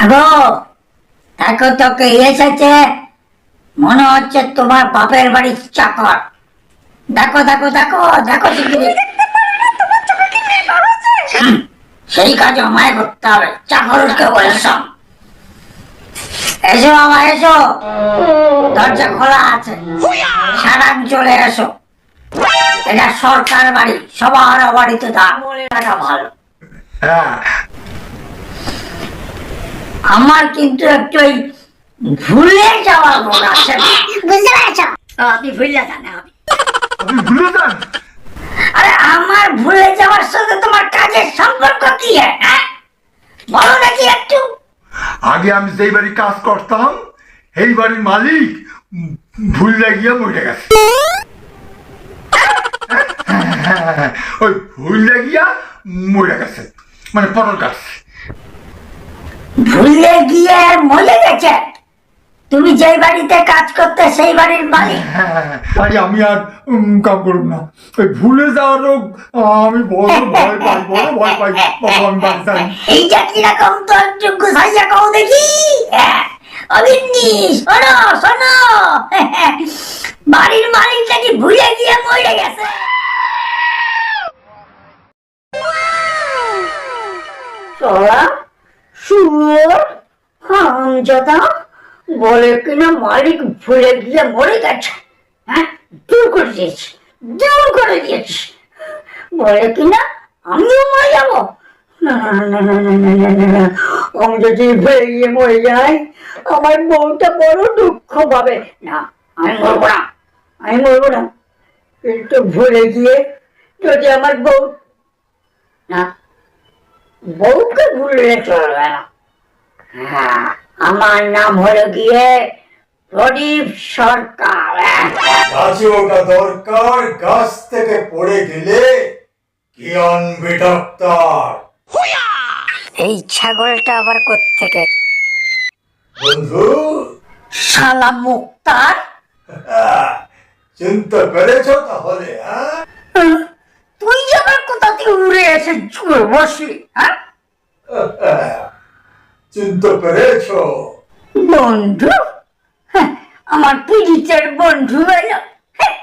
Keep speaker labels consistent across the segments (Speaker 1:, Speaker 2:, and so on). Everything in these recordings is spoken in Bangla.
Speaker 1: আগো দেখো তো কে এসেছে। মনে হচ্ছে তোমার বাপের বাড়ির চাকর। দেখো দেখো দেখো দেখো সেই কাজ আমায় করতে হবে চাকরকে বলেছিলাম এসো বাবা এসো। দরজা খোলা আছে। সারান চলে এসো। এটা সরকার বাড়ি সবার বাড়িতে টাকা ভালো
Speaker 2: হ্যাঁ।
Speaker 1: আমার কিন্তু একটু ওই ভুলে যাওয়ার গুণ আছে বুঝতে পেরেছ আপনি ভুলে যান আপনি
Speaker 2: আপনি ভুলে যান
Speaker 1: আরে আমার ভুলে যাওয়ার সাথে তোমার কাজের সম্পর্ক কি হ্যাঁ বলো নাকি একটু
Speaker 2: আগে আমি যেই বাড়ি কাজ করতাম এই বাড়ির মালিক ভুল লাগিয়ে মরে গেছে ওই ভুল লাগিয়া মরে গেছে মানে পটল গাছ
Speaker 1: ভুলে গিয়ে মরে গেছে। তুমি যেই বাড়িতে কাজ করতে সেই বাড়ির মালিক।
Speaker 2: আরে আমি আর কাম করব না। ওই ভুলে যাওয়ার রোগ আমি বড় ভয় পাই বড় ভয় পাই। বাবা আমি বাড়ি যাই।
Speaker 1: কীরকম তোর যোগ্য সাইয়া কও দেখি? হ্যাঁ, অভিন্নি শোনো শোনো। বাড়ির মালিক নাকি ভুলে গিয়ে মরে গেছে। চলা শুয়োর হামজাদা হ্যাঁ, বলে কিনা মালিক ভুলে গিয়ে মরে গেছে। হ্যাঁ দূর করে দিয়েছি, দূর করে দিয়েছি। বলে কিনা আমিও মরে যাব। না আমি যদি বেরিয়ে মরে যাই, আমার বউটা বড় দুঃখ পাবে। না, আমি মরবো না, আমি মরবো না। কিন্তু ভুলে গিয়ে যদি আমার বউ না বউকে ভুললে চলবে না। হ্যাঁ আমার নাম হলো গিয়ে প্রদীপ সরকার।
Speaker 3: গাছে ওটা দরকার গাছ থেকে পড়ে গেলে কি আনবে ডাক্তার
Speaker 1: এই ছাগলটা আবার কোত্থেকে?
Speaker 3: বন্ধু?
Speaker 1: শালা মুক্তার?
Speaker 3: আহ, চিনতে পেরেছ তাহলে হ্যাঁ
Speaker 1: তুই আবার কোথা থেকে উড়ে এসে জুড়ে বসলি হ্যাঁ?
Speaker 3: চিনতে পেরেছ?
Speaker 1: বন্ধু হ্যাঁ, আমার পিড়িতের বন্ধু এলো হ্যাঁ,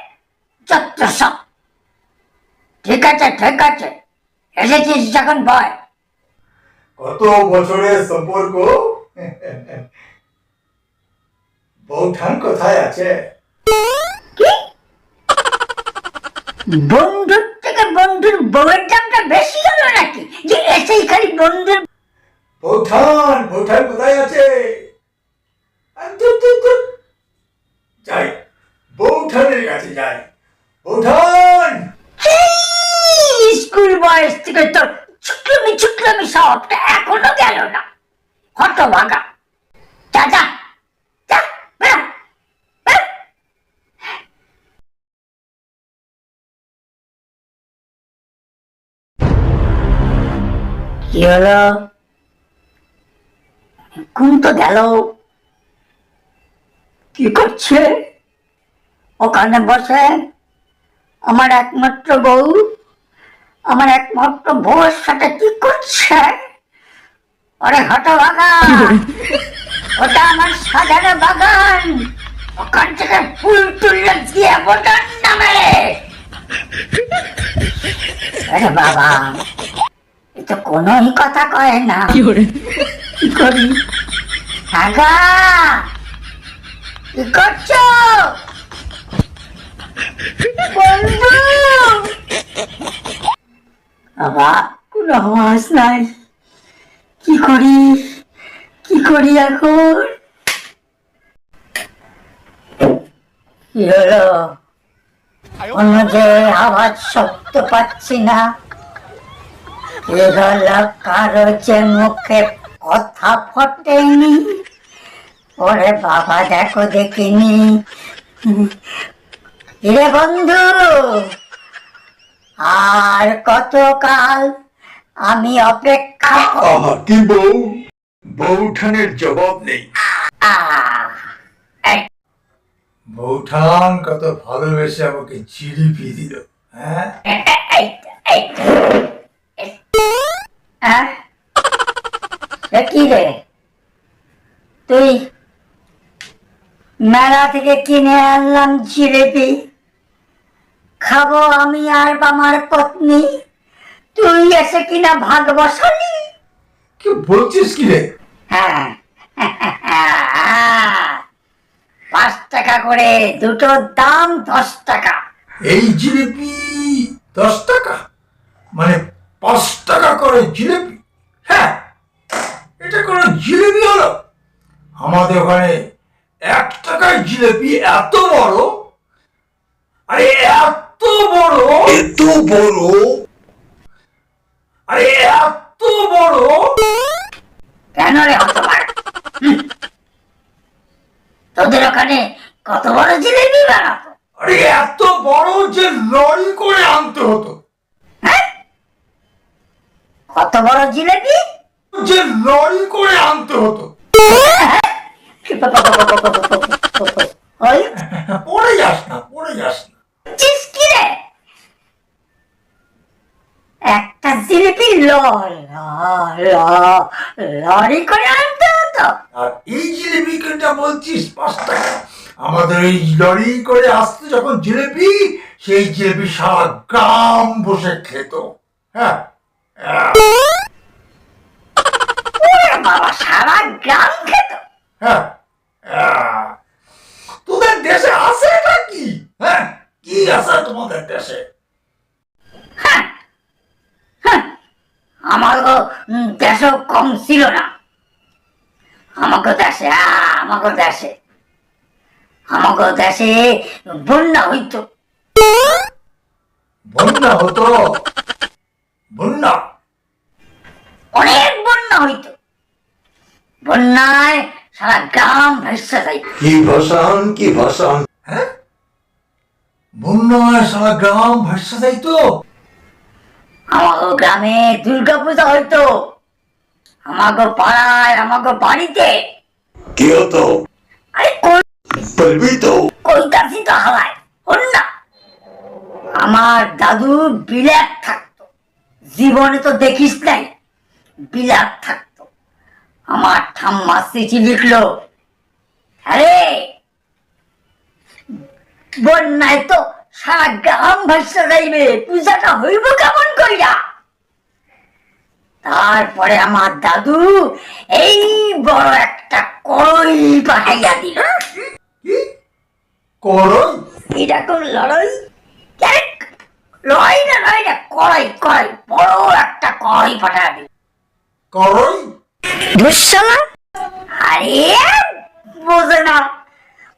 Speaker 1: যত সব। ঠিক আছে ঠিক আছে এসেছিস যখন ভয়।
Speaker 3: কত বছরের সম্পর্ক? বৌঠান কোথায় আছে?
Speaker 1: বন্ধুর থেকে বন্ধুর বউয়ের বেশি হলো নাকি? যে এসেই খালি বন্ধুর
Speaker 3: বৌঠান বৌঠান কোথায় আছে। যাই বৌঠানের কাছে যাই। বৌঠান
Speaker 1: স্কুল বয়স থেকে তোর ছুটলামি ছুটলামি সবটা এখনও গেল না। হত ভাগা কি হলো কোন তো গেল। কি করছে? ওখানে বসে আমার একমাত্র বউ আমার একমাত্র বউয়ের সাথে কি করছে? ওরে হটো বাগান! ওটা আমার সাজানো বাগান! ওখান থেকে ফুল তুললে দিয়ে বোটার নামে। আরে বাবা! এ তো কোনোই কথা কয় না। কি করি? আগা কি করছ? বন্ধু! বাবা কোনো আওয়াজ নাই। কি করি? কি করি এখন? কি হলো? কোনো যে আওয়াজ শব্দ পাচ্ছি না। হলো কারও যে মুখে কথা ফটেনি। ওরে বাবা দেখো দেখিনি। রে বন্ধু আর কতকাল আমি অপেক্ষা ক-
Speaker 3: কি বউ? বৌঠানের জবাব নেই। বৌঠান কত ভালোবেসে আমাকে চিড়ি দিল হ্যাঁ
Speaker 1: এই, এই, এই, এই, আহ? এ কি রে তুই মেলা থেকে কিনে আনলাম জিলেপি। খাব আমি আর আমার পত্নী। তুই এসে কিনা ভাগ বসালি?
Speaker 3: কি বলছিস কি রে?
Speaker 1: হ্যাঁ। পাঁচ টাকা করে দুটোর দাম দশ টাকা।
Speaker 3: এই জিলিপি দশ টাকা? মানে পাঁচ টাকা করে জিলিপি? হ্যাঁ এটা কোনো জিলিপি হলো? আমাদের ওখানে এক টাকায় জিলেপি এত বড়? আরে এত বড়? এত বড়? আরে এত বড়?
Speaker 1: কেন রে হতবার তোদের ওখানে কত বড় জিলেবি বানাতো?
Speaker 3: আরে এত বড় যে লরি করে আনতে হতো।
Speaker 1: কত বড় জিলেবি
Speaker 3: যে লরি করে আনতে হতো। পড়ে যাস না পড়ে যাস না
Speaker 1: একটা জিলিপি লরি করে আনতে হতো
Speaker 3: আর এই জিলিপি কোনটা বলছিস? পাঁচ টাকা আমাদের এই লরি করে আসতে যখন জিলিপি সেই জিলিপি সারা গ্রাম বসে খেত। হ্যাঁ আহ,
Speaker 1: ওরে বাবা সারা গ্রাম খেত।
Speaker 3: হ্যাঁ। তোদের দেশে আছে নাকি হ্যাঁ? কি আছে তোমাদের দেশে?
Speaker 1: আমাকে দেশও কম ছিল না। আমাকে দেশে আমাকে দেশে। আমাকে দেশে বন্যা হইতো।
Speaker 3: বন্যা হতো? বন্যা?
Speaker 1: অনেক বন্যা হইতো। বন্যায় সারা গ্রাম ভেসে যাইত
Speaker 3: কি ভাষণ কি ভাষণ হ্যাঁ? বন্যায় সারা গ্রাম ভাসা যাইতো
Speaker 1: আমাকে গ্রামে দুর্গা পূজা হইতো আমাকে পাড়ায় আমাকে বাড়িতে।
Speaker 3: কি হতো
Speaker 1: আরে কই
Speaker 3: বলবি তো।
Speaker 1: কইতাছি তো হালায় হল না? আমার দাদু বিলাত থাকতো। জীবনে তো দেখিস নাই বিলাত থাকতো। আমার ঠাম্মা চিঠি লিখলো। আরে! বন্যায় তো সারা গ্রাম ভাসা যাইবে পূজাটা হইব কেমন কইরা তারপরে আমার দাদু এই বড় একটা কই পাঠাইয়া দিল।
Speaker 3: কি? করই
Speaker 1: এটা কোন লড়াই? লড়াই না লড়াই না কড়াই কড়াই বড় একটা কড়াই পাঠা দিল।
Speaker 3: করই
Speaker 1: ধুসালা আরে বোঝে না।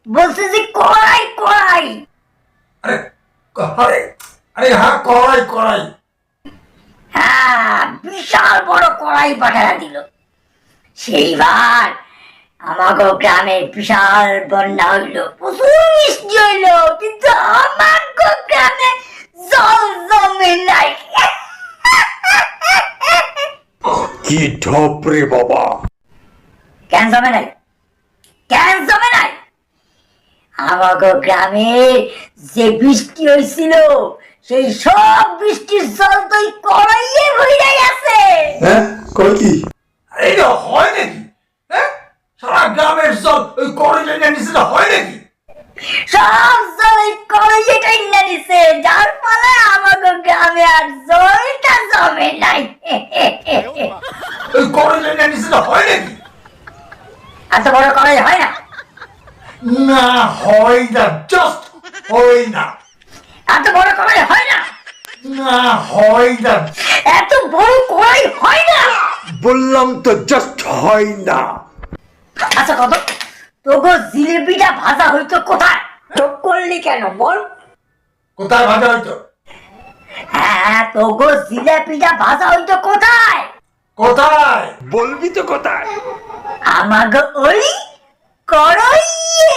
Speaker 1: বলছে যে কড়াই কড়াই।
Speaker 3: আরে আরে আরে হ্যাঁ করাই করাই
Speaker 1: হ্যাঁ বিশাল বড় কড়াই পাঠা দিল। সেইবার আমাকে গ্রামে বিশাল বন্যা হইল প্রচুর বৃষ্টি হইল কিন্তু আমার গ্রামে জল জমে নাই।
Speaker 3: কি ঢপ রে বাবা?
Speaker 1: কেন জমে নাই? কেন জমে নাই? আমাকে গ্রামে যে বৃষ্টি হয়েছিল সেই সব বৃষ্টির জল তো ওই কড়াইয়ে ভরে আছে।
Speaker 3: হ্যাঁ? কই কি? এটা হয় নাকি? হ্যাঁ? সারা গ্রামের সব ওই করই না নিচে হয় নাকি?
Speaker 1: সব জল ওই কড়াইয়েটাই না দিছে যার ফলে আমাকে গ্রামে আর জলটা নাই
Speaker 3: নিচে হয় নাকি?
Speaker 1: এত বড় কড়াই হয় না।
Speaker 3: না হয় না জাস্ট হয় না।
Speaker 1: এত বড় কড়াই হয় না।
Speaker 3: না হয় না।
Speaker 1: এত বড় কড়াই হয় না।
Speaker 3: বললাম তো জাস্ট হয় না।
Speaker 1: আচ্ছা কত? তোগো জিলেপিটা ভাজা হইতো কোথায়? চোখ করলি কেন বল।
Speaker 3: কোথায় ভাজা হইতো?
Speaker 1: হ্যাঁ তোগো জিলেপিটা ভাষা হইতো কোথায়?
Speaker 3: কোথায়? বলবি তো কোথায়?
Speaker 1: আমাকে ওই কড়াইয়ে